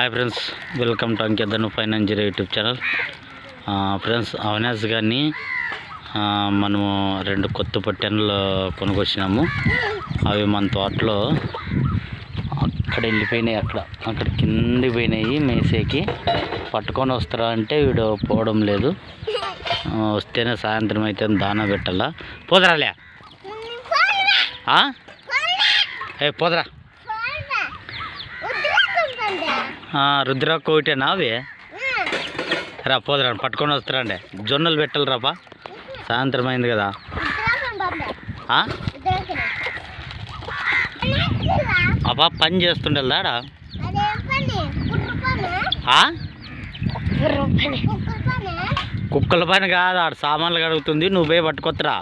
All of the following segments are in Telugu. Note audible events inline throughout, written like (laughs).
Hi friends welcome to అంకెద్దను finance zero YouTube channel friends Avinash గారిని ఆ, మనము రెండు కొత్త పొట్టెన్లు కొనుక్కొచ్చినాము అవి మన తోటలో అక్కడ వెళ్ళిపోయినాయి అక్కడ. అక్కడ కిందికి పోయినాయి మేసేకి. పట్టుకొని వస్తారా అంటే వీడు పోవడం లేదు. వస్తేనే సాయంత్రం అయితే దానా పెట్టాలా? పోదరాలే? ఏ పోదరా ఆ, రుద్రాకు ఒకటేనా అవి? రా పోదరా పట్టుకొని వస్తారండి. జొన్నలు పెట్టాలి రాపా సాయంత్రం అయింది కదా? అబ్బా పని చేస్తుండే దాడా? కుక్కల పని కాదు ఆడ సామాన్లు కడుగుతుంది నువ్వే పట్టుకొత్తరా?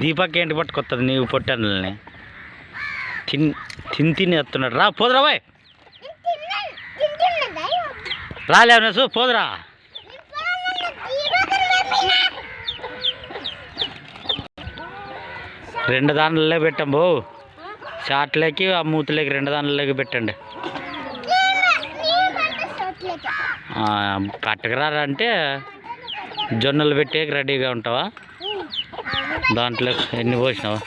దీపక్ ఏంటి పట్టుకొస్తుంది నీవు పొట్టెనల్ని తిన్ తిని తిని ఎత్తున్నాడు రా పోదురా బాయ్. రాలే అవినాసు పోదురా. రెండు దానిలో పెట్టాం బో. షార్ట్లోకి ఆ మూతులోకి రెండు దానిలోకి పెట్టండి. పట్టుకురారంటే జొన్నలు పెట్టేకి రెడీగా ఉంటావా? దాంట్లో ఎన్ని పోసినావా?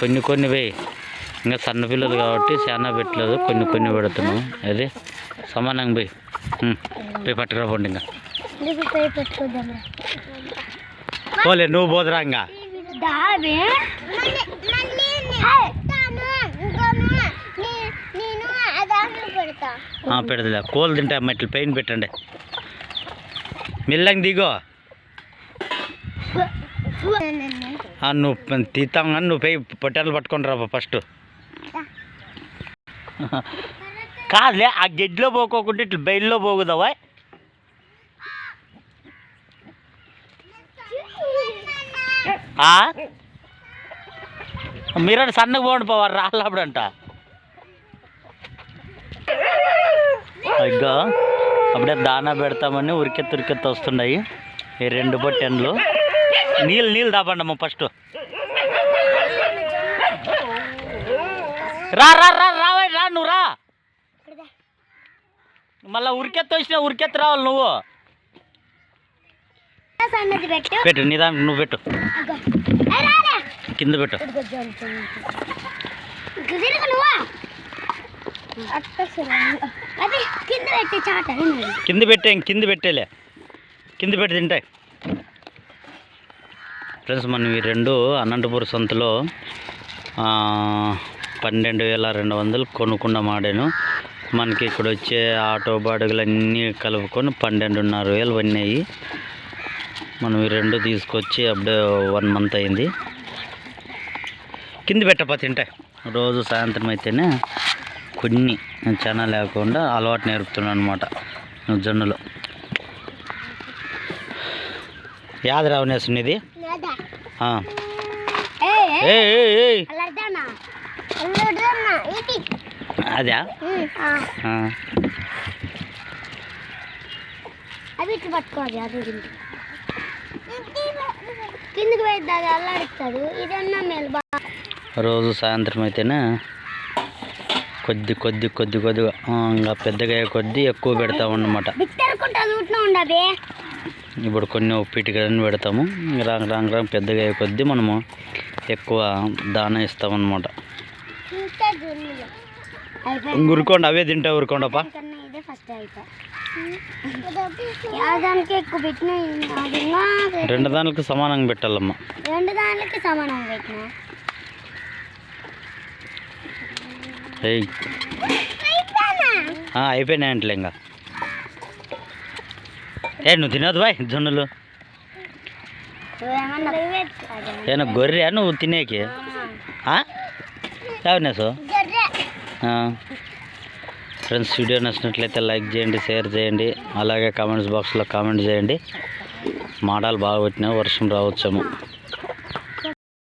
కొన్ని కొన్ని వేయి. ఇంకా సన్న పిల్లలు కాబట్టి చాలా పెట్టలేదు కొన్ని కొన్ని పెడుతున్నాం అదే సమానంగా పోయి పోయి పట్టుకురా పండి ఇంకా పోలే నువ్వు పోదురా ఇంకా నేను కోలు పెడతా పెడతలే కోళ్ళు అమ్మ ఇట్లా పెయిన్ పెట్టండి మెల్లంగా దిగో ఆ, నువ్వు తీతాం కానీ నువ్వు పోయి పొట్టెలు పట్టుకొని రా ఫస్ట్ (laughs) కాదులే ఆ గెడ్లో పోకోకుండా ఇట్లా బయలులో పోగుదావా? ఆ? మీరు సన్నగా పోండి పోవారు రాళ్ళప్పుడంట. అగ్గో అప్పుడే దానా పెడతామని ఉరికెత్తి ఉరికెత్తి వస్తున్నాయి ఈ రెండు బొట్టెన్లు నీళ్ళు నీళ్ళు దాపండమ్మ ఫస్ట్. రా రా రా రా రా నువ్వు రా. మళ్ళా ఉరికెత్తి వచ్చినా ఉరికెత్తి రావాలి నువ్వు. పెట్టు. పెట్టు నీ దానికి నువ్వు పెట్టు. కింద పెట్టు. కింద పెట్టి? కింద పెట్టేలే. కింద పెట్టి తింటాయి. ఫ్రెండ్స్ మనం ఈ రెండు అనంతపురం సంతలో పన్నెండు వేల రెండు వందలు కొనుక్కున్న ఆడాను మనకి ఇక్కడ వచ్చే ఆటో బాడుగులు అన్నీ కలుపుకొని పన్నెండున్నర వేలు పడినాయి. మనం ఈ రెండు తీసుకొచ్చి అప్పుడే వన్ మంత్ అయింది. కింద పెట్టపా తింటాయి రోజు సాయంత్రం అయితేనే కొన్ని. చాలా లేకుండా అలవాటు నేర్పుతున్నాను అనమాట జొన్నలు. యాద రావనేస్తుంది ఇది అదా. అవి ఇట్లా పట్టుకోవాలి అది. కిందికి పోయిద్ది అది అల్లాడిస్తుంది ఇదన్నా మేలు బాగా రోజు సాయంత్రం అయితేనే కొద్ది కొద్ది కొద్ది కొద్దిగా ఆ, ఇంకా పెద్దగా కొద్ది ఎక్కువ చూట్లా ఉండదు ఇప్పుడు కొన్ని ఉప్పిటికలని పెడతాము. రాంగ్ రాంగ్ రాంగ్ పెద్దగా కొద్ది మనము ఎక్కువ దాన ఇస్తామన్నమాట. ఉరుకోండి అవే తింటా ఉరుకోండప్పా. కన్నా ఇదే ఫస్ట్ అయిపోయి దానికి ఎక్కువ పెట్టిన అది ఇంకా రెండు దానికి సమానంగా పెట్టాలమ్మా. రెండు దానికి సమానం పెట్టిన. అయిపోయినాయి అంటలే ఇంకా. ఏ నువ్వు తినదు బాయ్ జొన్నలు. ఏనా గొర్రె నువ్వు తినేకి? ఎవరినేసు ఫ్రెండ్స్ వీడియో నచ్చినట్లయితే లైక్ చేయండి షేర్ చేయండి. అలాగే కామెంట్స్ బాక్స్లో కామెంట్ చేయండి. మాటలు బాగా వచ్చినా వర్షం రావచ్చేమో.